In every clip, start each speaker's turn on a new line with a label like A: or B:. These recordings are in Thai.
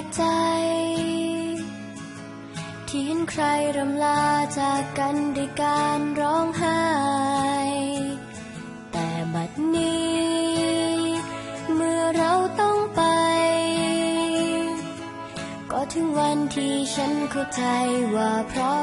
A: กใจ ที่เห็นใครรำลาจากกันด้วยการร้องไห้ แต่บัดนี้ เมื่อเราต้องไป ก็ถึงวันที่ฉันเข้าใจว่าเพราะ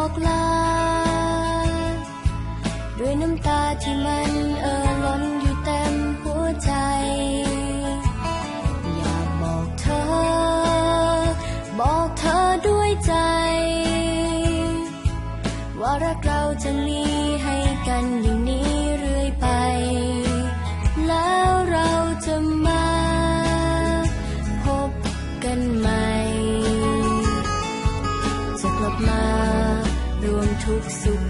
A: อกลา ด้วยน้ำตาที่มันเอ่อล้นอยู่เต็มหัวใจ อยากบอกเธอ บอกเธอด้วยใจ ว่ารักเราจะมีให้กันอย่างนี้เรื่อยไป แล้วเราจะมา ทุกข์สุข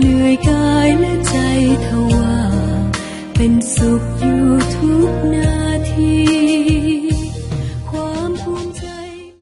B: เหนื่อยกายและใจทว่า เป็นสุขอยู่ทุกนาที